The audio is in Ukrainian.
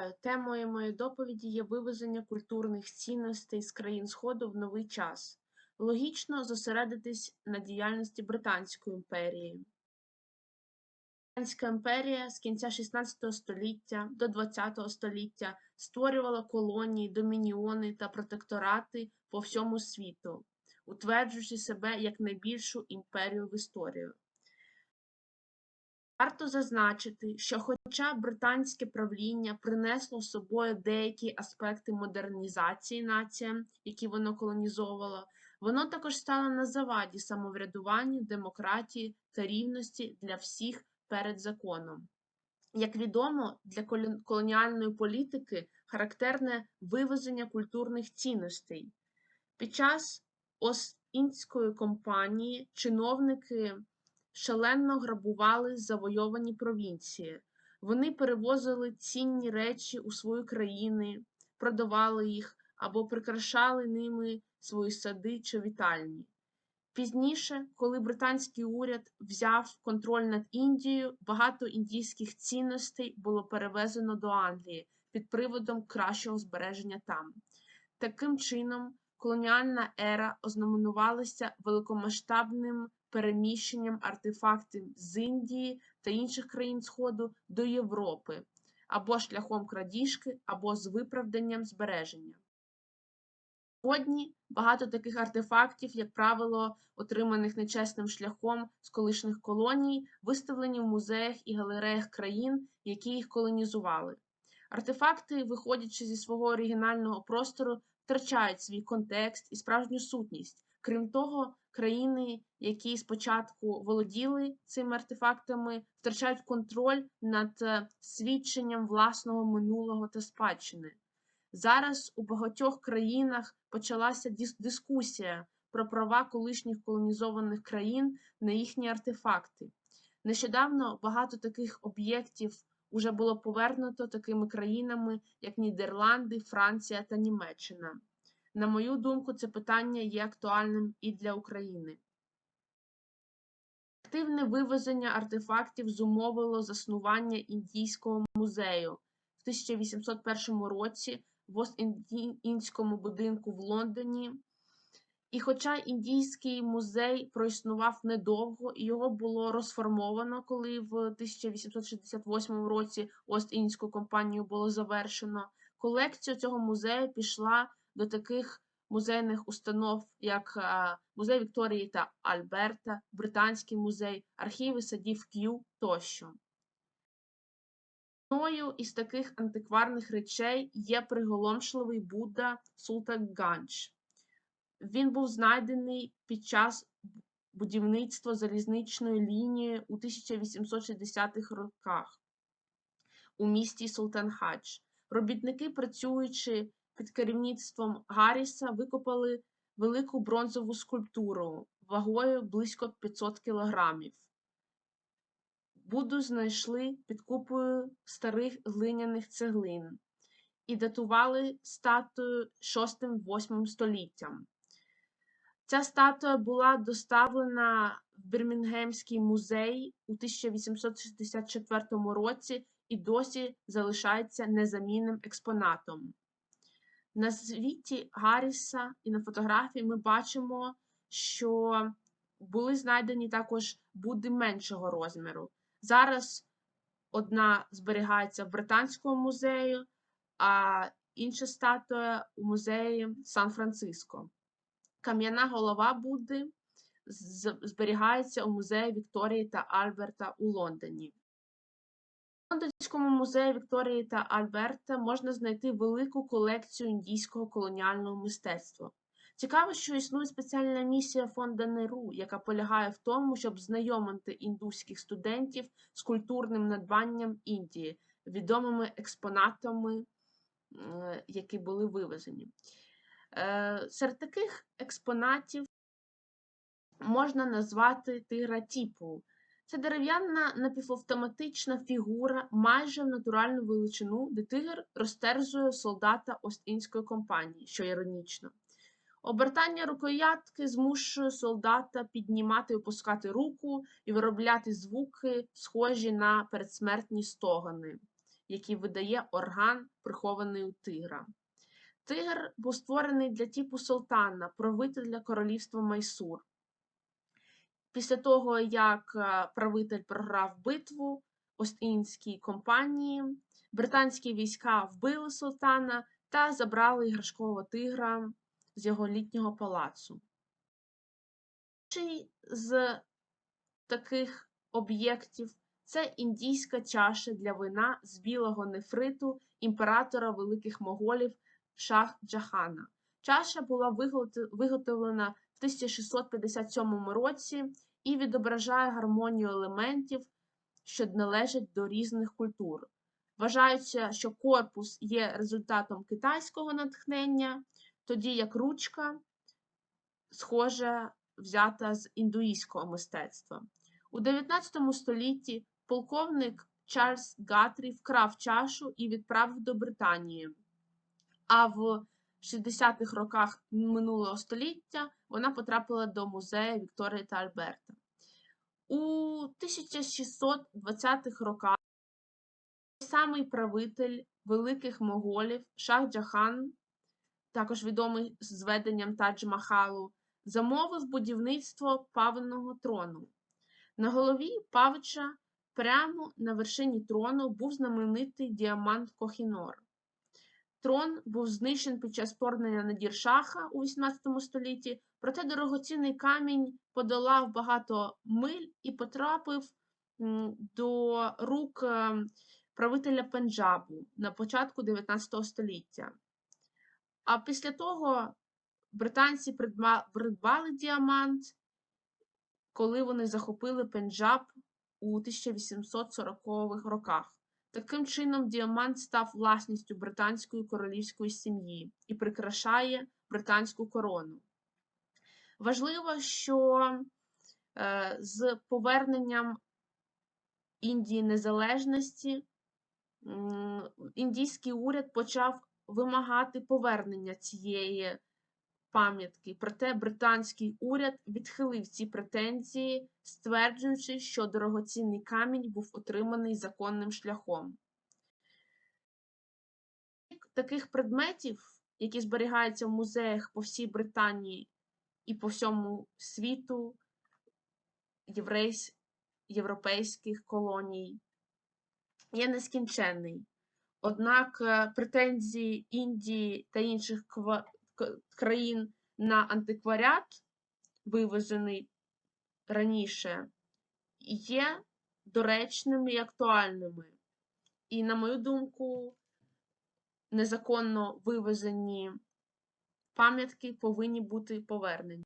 Е, Темою моєї доповіді є вивезення культурних цінностей з країн Сходу в новий час. Логічно зосередитись на діяльності Британської імперії. Британська імперія з кінця 16 століття до 20 століття створювала колонії, домініони та протекторати по всьому світу, утверджуючи себе як найбільшу імперію в історії. Варто зазначити, що хоча британське правління принесло з собою деякі аспекти модернізації націям, які воно колонізовувало, воно також стало на заваді самоврядуванню, демократії та рівності для всіх перед законом. Як відомо, для колоніальної політики характерне вивезення культурних цінностей. Під час Ост-Індської компанії чиновники шалено грабували завойовані провінції. Вони перевозили цінні речі у свої країни, продавали їх або прикрашали ними свої сади чи вітальні. Пізніше, коли британський уряд взяв контроль над Індією, багато індійських цінностей було перевезено до Англії під приводом кращого збереження там. Таким чином, колоніальна ера ознаменувалася великомасштабним переміщенням артефактів з Індії та інших країн Сходу до Європи або шляхом крадіжки, або з виправданням збереження. Сьогодні багато таких артефактів, як правило, отриманих нечесним шляхом з колишніх колоній, виставлені в музеях і галереях країн, які їх колонізували. Артефакти, виходячи зі свого оригінального простору, втрачають свій контекст і справжню сутність. Крім того, країни, які спочатку володіли цими артефактами, втрачають контроль над е, свідченням власного минулого та спадщини. Зараз у багатьох країнах почалася дис- дискусія про права колишніх колонізованих країн на їхні артефакти. Нещодавно багато таких об'єктів уже було повернуто такими країнами, як Нідерланди, Франція та Німеччина. На мою думку, це питання є актуальним і для України. Активне вивезення артефактів зумовило заснування індійського музею в 1801 році в Ост-Індійському будинку в Лондоні. І хоча індійський музей проіснував недовго, його було розформовано, коли в 1868 році Ост-Індську компанію було завершено, колекція цього музею пішла до таких музейних установ, як е, Музей Вікторії та Альберта, Британський музей, архіви садів К'ю тощо. Одною із таких антикварних речей є приголомшливий Будда Султангандж. Він був знайдений під час будівництва залізничної лінії у 1860-х роках у місті Султанхадж. Робітники, працюючи під керівництвом Гарріса, викопали велику бронзову скульптуру вагою близько 500 кілограмів. Будду знайшли під купою старих глиняних цеглин і датували статую 6-8 століттям. Ця статуя була доставлена в Бірмінгемський музей у 1864 році і досі залишається незамінним експонатом. На звіті Гарріса і на фотографії ми бачимо, що були знайдені також Будди меншого розміру. Зараз одна зберігається в Британському музею, а інша статуя у музеї Сан-Франциско. Кам'яна голова Будди зберігається у музеї Вікторії та Альберта у Лондоні. Лондонському музеї Вікторії та Альберта можна знайти велику колекцію індійського колоніального мистецтва. Цікаво, що існує спеціальна місія фонда НЕРУ, яка полягає в тому, щоб знайомити індуських студентів з культурним надбанням Індії, відомими експонатами, які були вивезені. Е, Серед таких експонатів можна назвати тигра тіпу. Це дерев'яна напівавтоматична фігура майже в натуральну величину, де тигр розтерзує солдата Ост-Індської компанії, що іронічно. Обертання рукоятки змушує солдата піднімати і опускати руку і виробляти звуки, схожі на передсмертні стогани. який видає орган, прихований у тигра. Тигр був створений для типу султана, правителя королівства Майсур. Після того, як е, правитель програв битву Ост-Індській компанії, британські війська вбили султана та забрали іграшкового тигра з його літнього палацу. Перший з таких об'єктів це індійська чаша для вина з білого нефриту імператора великих моголів Шах Джахана. Чаша була виготовлена в 1657 році і відображає гармонію елементів, що належать до різних культур. Вважається, що корпус є результатом китайського натхнення, тоді як ручка схоже взята з індуїзького мистецтва. У 19 столітті полковник Чарльз Гатрі вкрав чашу і відправив до Британії, а в 60-х роках минулого століття вона потрапила до музею Вікторії та Альберта. У 1620-х роках самий правитель великих моголів Шах Джахан, також відомий з зведенням Тадж-Махалу, замовив будівництво павленого трону. На голові павича прямо на вершині трону був знаменитий діамант Кохінор. Трон був знищений під час вторгнення Надір Шаха у 18 столітті, проте дорогоцінний камінь подолав багато миль і потрапив до рук е, правителя Пенджабу на початку 19 століття. А після того британці придбали діамант, коли вони захопили Пенджаб у 1840-х роках. Таким чином, діамант став власністю британської королівської сім'ї і прикрашає британську корону. Важливо, що е, з поверненням Індії незалежності індійський уряд почав вимагати повернення цієї пам'ятки. Проте британський уряд відхилив ці претензії, стверджуючи, що дорогоцінний камінь був отриманий законним шляхом. Таких предметів, які зберігаються в музеях по всій Британії і по всьому світу, єврейсь, європейських колоній, є нескінченний. Однак е, претензії Індії та інших країн на антикваріат, вивезений раніше, є доречними і актуальними. І, на мою думку, незаконно вивезені пам'ятки повинні бути повернені.